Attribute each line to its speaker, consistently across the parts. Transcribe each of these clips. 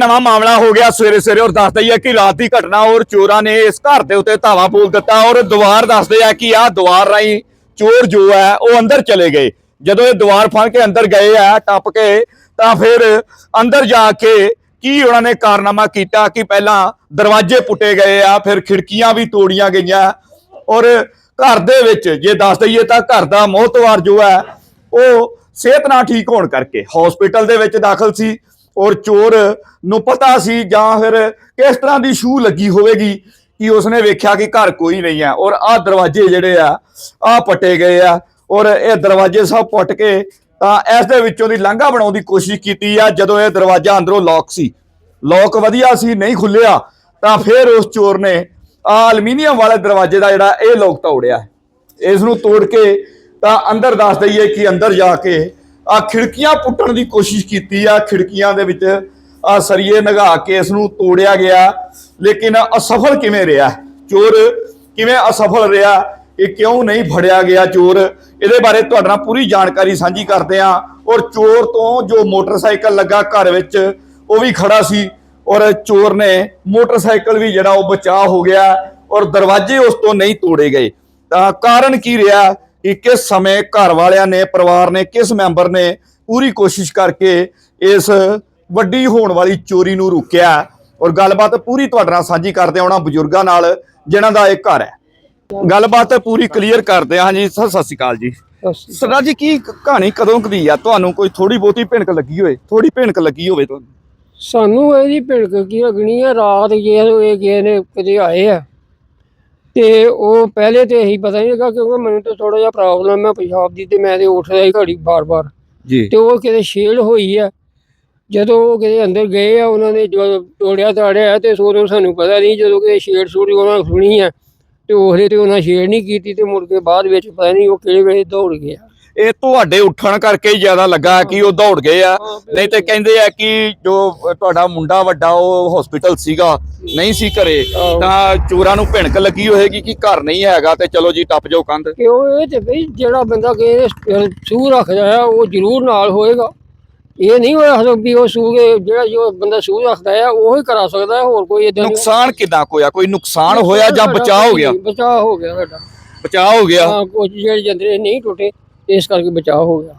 Speaker 1: ਨਵਾਂ ਮਾਮਲਾ ਹੋ ਗਿਆ ਸਵੇਰੇ ਸਵੇਰੇ ਔਰ ਦੱਸਦਾ ਹੀ ਹੈ ਕਿ ਰਾਤ ਦੀ ਘਟਨਾ ਔਰ ਚੋਰਾਂ ਨੇ ਇਸ ਘਰ ਦੇ ਉੱਤੇ ਧਾਵਾ ਬੋਲ ਦਿੱਤਾ ਔਰ ਦੁਆਰ ਦੱਸਦੇ ਆ ਕਿ ਆਹ ਦੁਆਰ ਰਾਹੀਂ ਚੋਰ ਜੋ ਹੈ ਉਹ ਅੰਦਰ ਚਲੇ ਗਏ। ਜਦੋਂ ਇਹ ਦੁਆਰ ਫੜ ਕੇ ਅੰਦਰ ਗਏ ਆ, ਟੱਪ ਕੇ, ਤਾਂ ਫਿਰ ਅੰਦਰ ਜਾ ਕੇ ਕੀ ਉਹਨਾਂ ਨੇ ਕਾਰਨਾਮਾ ਕੀਤਾ ਕਿ ਪਹਿਲਾਂ ਦਰਵਾਜ਼ੇ ਪੁੱਟੇ ਗਏ ਆ, ਫਿਰ ਖਿੜਕੀਆਂ ਵੀ ਤੋੜੀਆਂ ਗਈਆਂ ਔਰ ਘਰ ਦੇ ਵਿੱਚ ਜੇ ਦੱਸ ਦਈਏ ਤਾਂ ਘਰ ਦਾ ਮੋਹਤਵਾਰ ਜੋ ਹੈ, ਉਹ ਸਿਹਤ ਨਾ ਠੀਕ ਹੋਣ ਕਰਕੇ ਹਸਪੀਟਲ ਦੇ ਵਿੱਚ ਦਾਖਲ ਸੀ। ਔਰ ਚੋਰ ਨੂੰ ਪਤਾ ਸੀ ਜਾਂ ਫਿਰ ਕਿਸ ਤਰ੍ਹਾਂ ਦੀ ਸ਼ੂ ਲੱਗੀ ਹੋਵੇਗੀ, ਕਿ ਉਸਨੇ ਵੇਖਿਆ ਕਿ ਘਰ ਕੋਈ ਨਹੀਂ ਹੈ। ਔਰ ਆਹ ਦਰਵਾਜ਼ੇ ਜਿਹੜੇ ਆ, ਆਹ ਪੱਟੇ ਗਏ ਆ। ਔਰ ਇਹ ਦਰਵਾਜ਼ੇ ਸਭ ਪੱਟ ਕੇ ਤਾਂ ਇਸ ਦੇ ਵਿੱਚੋਂ ਦੀ ਲਾਂਘਾ ਬਣਾਉਣ ਦੀ ਕੋਸ਼ਿਸ਼ ਕੀਤੀ ਆ, ਜਦੋਂ ਇਹ ਦਰਵਾਜ਼ਾ ਅੰਦਰੋਂ ਲੌਕ ਸੀ। ਲੌਕ ਵਧੀਆ ਸੀ, ਨਹੀਂ ਖੁੱਲਿਆ ਤਾਂ ਫਿਰ ਉਸ ਚੋਰ ਨੇ ਆ ਅਲਮੀਨੀਅਮ ਵਾਲੇ ਦਰਵਾਜ਼ੇ ਦਾ ਜਿਹੜਾ ਇਹ ਲੌਕ ਤੋੜਿਆ। ਇਸ ਨੂੰ ਤੋੜ ਕੇ ਤਾਂ ਅੰਦਰ ਦੱਸ ਦਈਏ ਕਿ ਅੰਦਰ ਜਾ ਕੇ ਖਿੜਕੀਆਂ ਪੁੱਟਣ ਦੀ ਕੋਸ਼ਿਸ਼ ਕੀਤੀ ਆ, ਖਿੜਕੀਆਂ ਦੇ ਵਿੱਚ ਆ ਸਰੀਏ ਨਗਾ ਕੇ ਇਸ ਨੂੰ ਤੋੜਿਆ ਗਿਆ, ਲੇਕਿਨ ਅਸਫਲ ਕਿਵੇਂ ਰਿਹਾ? ਚੋਰ ਕਿਵੇਂ ਅਸਫਲ ਰਿਹਾ? ਇਹ ਕਿਉਂ ਨਹੀਂ ਫੜਿਆ ਗਿਆ ਚੋਰ? ਇਹਦੇ ਬਾਰੇ ਤੁਹਾਡੇ ਨਾਲ ਪੂਰੀ ਜਾਣਕਾਰੀ ਸਾਂਝੀ ਕਰਦੇ ਆ ਔਰ ਚੋਰ ਤੋਂ ਜੋ ਮੋਟਰਸਾਈਕਲ ਲੱਗਾ ਘਰ ਵਿੱਚ, ਉਹ ਵੀ ਖੜਾ ਸੀ। ਔਰ ਚੋਰ ਨੇ ਮੋਟਰਸਾਈਕਲ ਵੀ ਜਿਹੜਾ ਉਹ ਬਚਾਅ ਹੋ ਗਿਆ ਔਰ ਦਰਵਾਜ਼ੇ ਉਸ ਤੋਂ ਨਹੀਂ ਤੋੜੇ ਗਏ। ਤਾਂ ਕਾਰਨ ਕੀ ਰਿਹਾ? ਕਿ ਕਿਸ ਸਮੇਂ ਘਰ ਵਾਲਿਆਂ ਨੇ ਪਰਿਵਾਰ ਨੇ ਕਿਸ ਮੈਂਬਰ ਨੇ ਪੂਰੀ ਕੋਸ਼ਿਸ਼ ਕਰਕੇ ਇਸ ਵੱਡੀ ਹੋਣ ਵਾਲੀ ਚੋਰੀ ਨੂੰ ਰੋਕਿਆ ਔਰ ਗੱਲਬਾਤ ਪੂਰੀ ਤੁਹਾਡੇ ਨਾਲ ਸਾਂਝੀ ਕਰਦੇ ਆਉਣਾ ਬਜ਼ੁਰਗਾਂ ਨਾਲ ਜਿਨ੍ਹਾਂ ਦਾ ਇਹ ਘਰ ਹੈ। ਗੱਲਬਾਤ ਪੂਰੀ ਕਲੀਅਰ ਕਰਦੇ ਹਾਂ ਜੀ। ਸਰ ਸਤਿ ਸ਼੍ਰੀ ਅਕਾਲ ਜੀ। ਸਰਦਾਰ ਜੀ ਕੀ ਕਹਾਣੀ ਕਦੋਂ ਕਦੀ ਆ? ਤੁਹਾਨੂੰ ਕੋਈ ਥੋੜੀ ਬਹੁਤੀ ਭਿਣਕ ਲੱਗੀ ਹੋਵੇ? ਥੋੜੀ ਭਿਣਕ ਲੱਗੀ ਹੋਵੇ ਤੁਹਾਨੂੰ?
Speaker 2: ਸਾਨੂੰ ਇਹਦੀ ਭਿੜਕ ਕੀ ਲੱਗਣੀ ਹੈ ਰਾਤ ਜੇ ਇਹ ਗਏ ਨੇ ਕਦੇ ਆਏ ਆ। ਤੇ ਉਹ ਪਹਿਲੇ ਤੇ ਇਹੀ ਪਤਾ ਨਹੀਂ ਲੱਗਾ ਕਿਉਂਕਿ ਮੈਨੂੰ ਤਾਂ ਥੋੜਾ ਜਿਹਾ ਪ੍ਰੋਬਲਮ ਹੈ ਪਿਸ਼ਾਬ ਦੀ ਤੇ ਮੈਂ ਤੇ ਉੱਠਦਾ ਹੀ ਘੜੀ ਬਾਰ-ਬਾਰ।
Speaker 1: ਜੀ।
Speaker 2: ਤੇ ਉਹ ਕਿਤੇ ਛੇੜ ਹੋਈ ਆ। ਜਦੋਂ ਉਹ ਕਿਤੇ ਅੰਦਰ ਗਏ ਆ ਉਹਨਾਂ ਨੇ ਜਦੋਂ ਤੋੜਿਆ ਤਾੜਿਆ ਤੇ ਸੋਰੋਂ ਸਾਨੂੰ ਪਤਾ ਨਹੀਂ ਜਦੋਂ ਕਿ ਛੇੜ ਛੂੜ ਉਹਨਾਂ ਨੇ ਸੁਣੀ ਆ। ਤੇ ਉਹਦੇ ਤੇ ਉਹਨਾਂ ਛੇੜ ਨਹੀਂ ਕੀਤੀ ਤੇ ਮੁੜ ਕੇ ਬਾਅਦ ਵਿੱਚ ਪਤਾ ਨਹੀਂ ਉਹ ਕਿਹੜੇ ਵੇਲੇ ਦੌੜ ਗਿਆ।
Speaker 1: ਇਹ ਤੁਹਾਡੇ ਉੱਠਣ ਕਰਕੇ ਹੀ ਜ਼ਿਆਦਾ ਲੱਗਾ ਕਿ ਉਹ ਦੌੜ ਗਏ ਆ। ਨਹੀਂ ਤੇ ਕਹਿੰਦੇ ਆ ਕਿ ਜੋ ਤੁਹਾਡਾ ਮੁੰਡਾ ਵੱਡਾ ਉਹ ਹਸਪੀਟਲ ਸੀਗਾ ਨਹੀਂ ਸੀ ਘਰੇ। ਤਾਂ ਚੋਰਾਂ ਨੂੰ ਭਿਣਕ ਲੱਗੀ ਹੋਏਗੀ ਕਿ ਘਰ ਨਹੀਂ ਹੈਗਾ ਤੇ ਚਲੋ ਜੀ ਟੱਪ ਜਾਓ ਕੰਧ।
Speaker 2: ਕਿ ਉਹ ਇਹ ਤੇ ਬਈ ਜਿਹੜਾ ਬੰਦਾ ਕਿ ਸੂਹ ਰੱਖਦਾ ਹੈ ਉਹ ਜ਼ਰੂਰ ਨਾਲ ਹੋਏਗਾ। ਇਹ ਨਹੀਂ ਹੋਇਆ ਵੀ ਉਹ ਕੇ ਜਿਹੜਾ ਜੋ ਬੰਦਾ ਸੂਹ ਰੱਖਦਾ ਹੈ ਉਹ ਹੀ ਕਰਾ ਸਕਦਾ ਹੈ ਹੋਰ ਕੋਈ ਇਦਾਂ
Speaker 1: ਨੁਕਸਾਨ ਕਿਦਾਂ ਹੋਇਆ? ਕੋਈ ਨੁਕਸਾਨ ਹੋਇਆ ਜਾਂ ਬਚਾਅ ਹੋ ਗਿਆ?
Speaker 2: ਬਚਾਅ ਹੋ ਗਿਆ ਸਾਡਾ।
Speaker 1: ਬਚਾਅ ਹੋ ਗਿਆ?
Speaker 2: ਹਾਂ ਕੁਝ ਜਿਹੜੇ ਜੰਦਰੇ ਨਹੀਂ ਟੁੱਟੇ। ਇਸ ਕਰਕੇ ਬਚਾਅ ਹੋ ਗਿਆ।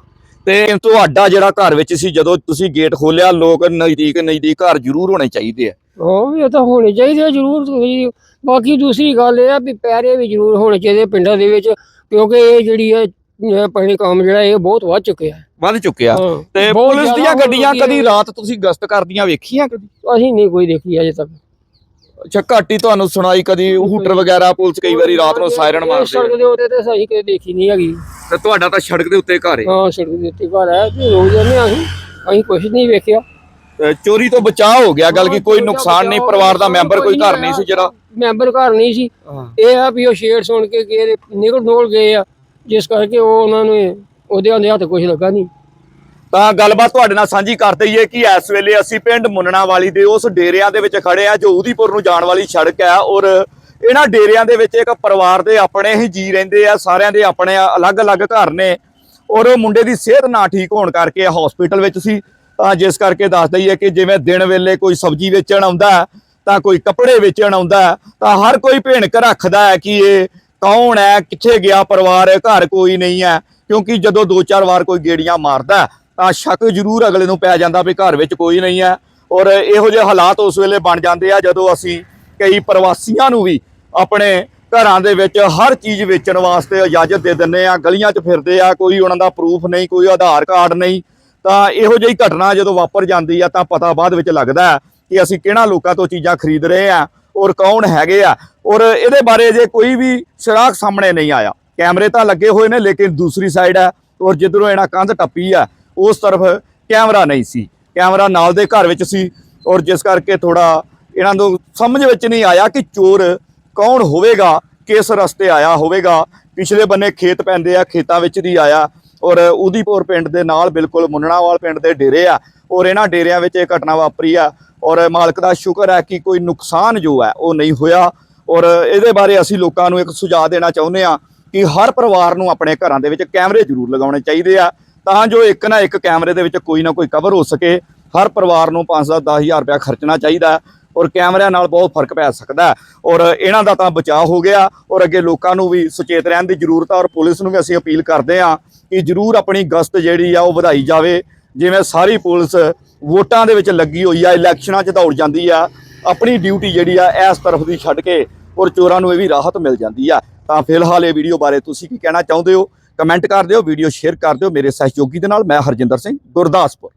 Speaker 1: ਤੇ ਤੁਹਾਡਾ ਜਿਹੜਾ ਘਰ ਵਿੱਚ ਸੀ ਜਦੋਂ ਤੁਸੀਂ ਗੇਟ ਖੋਲਿਆ ਲੋਕ ਨਜ਼ਦੀਕ ਨਜ਼ਦੀਕ ਘਰ ਜ਼ਰੂਰ ਹੋਣੇ ਚਾਹੀਦੇ ਆ।
Speaker 2: ਹਾਂ ਵੀ ਤਾਂ ਹੋਣੇ ਚਾਹੀਦੇ ਆ ਜ਼ਰੂਰ। ਬਾਕੀ ਦੂਸਰੀ ਗੱਲ ਇਹ ਆ ਵੀ ਪੈਰੇ ਵੀ ਜ਼ਰੂਰ ਹੋਣੇ ਚਾਹੀਦੇ ਪਿੰਡਾਂ ਦੇ ਵਿੱਚ ਕਿਉਂਕਿ ਇਹ ਜਿਹੜੀ ਹੈ ਇਹ ਪਹਿਲੇ ਕੰਮ ਜਿਹੜਾ ਇਹ ਬਹੁਤ ਵੱਧ ਚੁੱਕਿਆ
Speaker 1: ਵੱਧ ਚੁੱਕਿਆ। ਤੇ ਪੁਲਿਸ ਦੀਆਂ ਗੱਡੀਆਂ ਕਦੀ ਰਾਤ ਤੁਸੀਂ ਗਸ਼ਤ ਕਰਦੀਆਂ ਵੇਖੀਆਂ ਕਦੀ?
Speaker 2: ਅਸੀਂ ਨਹੀਂ ਕੋਈ ਦੇਖੀ ਅਜੇ ਤੱਕ।
Speaker 1: ਅੱਛਾ ਘੱਟ ਤੁਹਾਨੂੰ ਸੁਣਾਈ ਕਦੀ ਹੂਟਰ ਵਗੈਰਾ ਪੁਲਿਸ ਕਈ ਵਾਰੀ ਰਾਤ ਨੂੰ ਸਾਇਰਨ ਮਾਰਦੇ
Speaker 2: ਸੜਕ। ਦੇ ਉੱਤੇ ਤੇ ਸਹੀ ਕਦੇ ਦੇਖੀ ਨਹੀਂ ਹੈਗੀ।
Speaker 1: ਤੇ ਤੁਹਾਡਾ ਤਾਂ ਸੜਕ ਦੇ ਉੱਤੇ ਘਰ ਹੈ
Speaker 2: ਹਾਂ ਸੜਕ ਦੇ ਉੱਤੇ ਘਰ ਹੈ ਤੇ ਰੋਜ਼ ਜਾਂਦੇ ਹਾਂ ਅਸੀਂ ਅਸੀਂ ਕੁਛ ਨਹੀਂ ਵੇਖਿਆ।
Speaker 1: ਚੋਰੀ ਤੋਂ ਬਚਾਅ ਹੋ ਗਿਆ ਗੱਲ ਕਿ ਕੋਈ ਨੁਕਸਾਨ ਨਹੀਂ ਪਰਿਵਾਰ ਦਾ ਮੈਂਬਰ ਕੋਈ ਘਰ ਨਹੀਂ ਸੀ ਜਿਹੜਾ?
Speaker 2: ਮੈਂਬਰ ਘਰ ਨਹੀਂ ਸੀ। ਇਹ ਆ ਵੀ ਉਹ ਸ਼ੇਰ ਸੁਣ ਕੇ ਗਏ ਨੇ, ਨਿਕਲ ਨੋਲ ਗਏ ਆ ਜਿਸ ਕਰਕੇ ਉਹ ਉਹਨਾਂ ਨੇ ਉਹਦੇ ਆਂਦੇ ਹੱਥ ਕੁਝ ਲੱਗਾ ਨਹੀਂ।
Speaker 1: ਤਾਂ ਗੱਲਬਾਤ ਤੁਹਾਡੇ ਨਾਲ ਸਾਂਝੀ ਕਰ ਦਈਏ ਕਿ ਇਸ ਵੇਲੇ ਅਸੀਂ ਪਿੰਡ ਮੁੰਨਣਾ ਵਾਲੀ ਦੇ ਉਸ ਡੇਰਿਆਂ ਦੇ ਵਿੱਚ ਖੜੇ ਆ ਜੋ ਉਦੀਪੁਰ ਨੂੰ ਜਾਣ ਵਾਲੀ ਸੜਕ ਹੈ ਔਰ ਇਹਨਾਂ ਡੇਰਿਆਂ ਦੇ ਵਿੱਚ ਇੱਕ ਪਰਿਵਾਰ ਦੇ ਆਪਣੇ ਹੀ ਜੀ ਰਹਿੰਦੇ ਆ, ਸਾਰਿਆਂ ਦੇ ਆਪਣੇ ਅਲੱਗ-ਅਲੱਗ ਘਰ ਨੇ। ਔਰ ਉਹ ਮੁੰਡੇ ਦੀ ਸਿਹਤ ਨਾ ਠੀਕ ਹੋਣ ਕਰਕੇ ਹਸਪੀਟਲ ਵਿੱਚ ਸੀ। ਤਾਂ ਜਿਸ ਕਰਕੇ ਦੱਸ ਦਈਏ ਕਿ ਜਿਵੇਂ ਦਿਨ ਵੇਲੇ ਕੋਈ ਸਬਜ਼ੀ ਵੇਚਣ ਆਉਂਦਾ, ਤਾਂ ਕੋਈ ਕੱਪੜੇ ਵੇਚਣ ਆਉਂਦਾ, ਤਾਂ ਹਰ ਕੋਈ ਭਿਣਕ ਰੱਖਦਾ ਹੈ ਕਿ ਇਹ ਕੌਣ ਹੈ, ਕਿੱਥੇ ਗਿਆ ਪਰਿਵਾਰ, ਘਰ ਕੋਈ ਨਹੀਂ ਹੈ। ਕਿਉਂਕਿ ਜਦੋਂ ਦੋ ਚਾਰ ਵਾਰ ਕੋਈ ਗੇੜੀਆਂ ਮਾਰਦਾ ਤਾਂ ਸ਼ੱਕ ਜ਼ਰੂਰ ਅਗਲੇ ਨੂੰ ਪੈ ਜਾਂਦਾ ਵੀ ਘਰ ਵਿੱਚ ਕੋਈ ਨਹੀਂ ਹੈ। ਔਰ ਇਹੋ ਜਿਹੇ ਹਾਲਾਤ ਉਸ ਵੇਲੇ ਬਣ ਜਾਂਦੇ ਆ ਜਦੋਂ ਅਸੀਂ ਕਈ ਪ੍ਰਵਾਸੀਆਂ ਨੂੰ ਵੀ ਆਪਣੇ ਘਰਾਂ ਦੇ ਵਿੱਚ ਹਰ ਚੀਜ਼ ਵੇਚਣ ਵਾਸਤੇ ਇਜਾਜ਼ਤ ਦੇ ਦਿੰਦੇ ਆ, ਗਲੀਆਂ 'ਚ ਫਿਰਦੇ ਆ, ਕੋਈ ਉਹਨਾਂ ਦਾ ਪ੍ਰੂਫ ਨਹੀਂ, ਕੋਈ ਆਧਾਰ ਕਾਰਡ ਨਹੀਂ, ਤਾਂ ਇਹੋ ਜਿਹੀ ਘਟਨਾ ਜਦੋਂ ਵਾਪਰ ਜਾਂਦੀ ਆ ਤਾਂ ਪਤਾ ਬਾਅਦ ਵਿੱਚ ਲੱਗਦਾ ਕਿ ਅਸੀਂ ਕਿਹਨਾਂ ਲੋਕਾਂ ਤੋਂ ਚੀਜ਼ਾਂ ਖਰੀਦ ਰਹੇ ਆ ਔਰ ਕੌਣ ਹੈਗੇ ਆ ਔਰ ਇਹਦੇ ਬਾਰੇ ਜੇ ਕੋਈ ਵੀ ਸੁਰਾਖ ਸਾਹਮਣੇ ਨਹੀਂ ਆਇਆ। ਕੈਮਰੇ ਤਾਂ ਲੱਗੇ ਹੋਏ ਨੇ, ਲੇਕਿਨ ਦੂਸਰੀ ਸਾਈਡ ਹੈ ਔਰ ਜਿੱਧਰੋਂ ਇਹਨਾਂ ਕੰਧ ਟੱਪੀ ਆ, ਉਸ ਤਰਫ ਕੈਮਰਾ ਨਹੀਂ ਸੀ। ਕੈਮਰਾ ਨਾਲ ਦੇ ਘਰ ਵਿੱਚ ਸੀ ਔਰ ਜਿਸ ਕਰਕੇ ਥੋੜਾ ਇਹਨਾਂ ਨੂੰ ਸਮਝ ਵਿੱਚ ਨਹੀਂ ਆਇਆ ਕਿ ਚੋਰ ਕੌਣ ਹੋਵੇਗਾ, ਕਿਸ ਰਸਤੇ ਆਇਆ ਹੋਵੇਗਾ, ਪਿਛਲੇ ਬੰਨੇ ਖੇਤ ਪੈਂਦੇ ਆ, ਖੇਤਾਂ ਵਿੱਚ ਦੀ ਆਇਆ, ਔਰ ਉਦੀਪੁਰ ਪਿੰਡ ਦੇ ਨਾਲ ਬਿਲਕੁਲ ਮੁੰਨਣਾਵਾਲ ਪਿੰਡ ਦੇ ਡੇਰੇ ਆ, ਔਰ ਇਹਨਾਂ ਡੇਰਿਆਂ ਵਿੱਚ ਇਹ ਘਟਨਾ ਵਾਪਰੀ ਆ, ਔਰ ਮਾਲਕ ਦਾ ਸ਼ੁਕਰ ਹੈ ਕਿ ਕੋਈ ਨੁਕਸਾਨ ਜੋ ਹੈ, ਉਹ ਨਹੀਂ ਹੋਇਆ, ਔਰ ਇਹਦੇ ਬਾਰੇ ਅਸੀਂ ਲੋਕਾਂ ਨੂੰ ਇੱਕ ਸੁਝਾਅ ਦੇਣਾ ਚਾਹੁੰਦੇ ਆ ਕਿ ਹਰ ਪਰਿਵਾਰ ਨੂੰ ਆਪਣੇ ਘਰਾਂ ਦੇ ਵਿੱਚ ਕੈਮਰੇ ਜ਼ਰੂਰ ਲਗਾਉਣੇ ਚਾਹੀਦੇ ਆ, ਤਾਂ ਜੋ ਇੱਕ ਨਾ ਇੱਕ ਕੈਮਰੇ ਦੇ ਵਿੱਚ ਕੋਈ ਨਾ ਕੋਈ ਕਵਰ ਹੋ ਸਕੇ, ਹਰ ਪਰਿਵਾਰ ਨੂੰ 5-10000 ਰੁਪਇਆ ਖਰਚਣਾ ਚਾਹੀਦਾ ਔਰ ਕੈਮਰਿਆਂ ਨਾਲ ਬਹੁਤ ਫ਼ਰਕ ਪੈ ਸਕਦਾ ਔਰ ਇਹਨਾਂ ਦਾ ਤਾਂ ਬਚਾਅ ਹੋ ਗਿਆ। ਔਰ ਅੱਗੇ ਲੋਕਾਂ ਨੂੰ ਵੀ ਸੁਚੇਤ ਰਹਿਣ ਦੀ ਜ਼ਰੂਰਤ ਆ ਔਰ ਪੁਲਿਸ ਨੂੰ ਵੀ ਅਸੀਂ ਅਪੀਲ ਕਰਦੇ ਹਾਂ ਕਿ ਜ਼ਰੂਰ ਆਪਣੀ ਗਸ਼ਤ ਜਿਹੜੀ ਆ ਉਹ ਵਧਾਈ ਜਾਵੇ। ਜਿਵੇਂ ਸਾਰੀ ਪੁਲਿਸ ਵੋਟਾਂ ਦੇ ਵਿੱਚ ਲੱਗੀ ਹੋਈ ਆ, ਇਲੈਕਸ਼ਨਾਂ 'ਚ ਦੌੜ ਜਾਂਦੀ ਆ। ਆਪਣੀ ਡਿਊਟੀ ਜਿਹੜੀ ਆ ਇਸ ਤਰਫ ਦੀ ਛੱਡ ਕੇ ਔਰ ਚੋਰਾਂ ਨੂੰ ਇਹ ਵੀ ਰਾਹਤ ਮਿਲ ਜਾਂਦੀ ਆ। ਤਾਂ ਫਿਲਹਾਲ ਇਹ ਵੀਡੀਓ ਬਾਰੇ ਤੁਸੀਂ ਕੀ ਕਹਿਣਾ ਚਾਹੁੰਦੇ ਹੋ? ਕਮੈਂਟ ਕਰ ਦਿਓ, ਵੀਡੀਓ ਸ਼ੇਅਰ ਕਰ ਦਿਓ। ਮੇਰੇ ਸਹਿਯੋਗੀ ਦੇ ਨਾਲ ਮੈਂ ਹਰਜਿੰਦਰ ਸਿੰਘ, ਗੁਰਦਾਸਪੁਰ।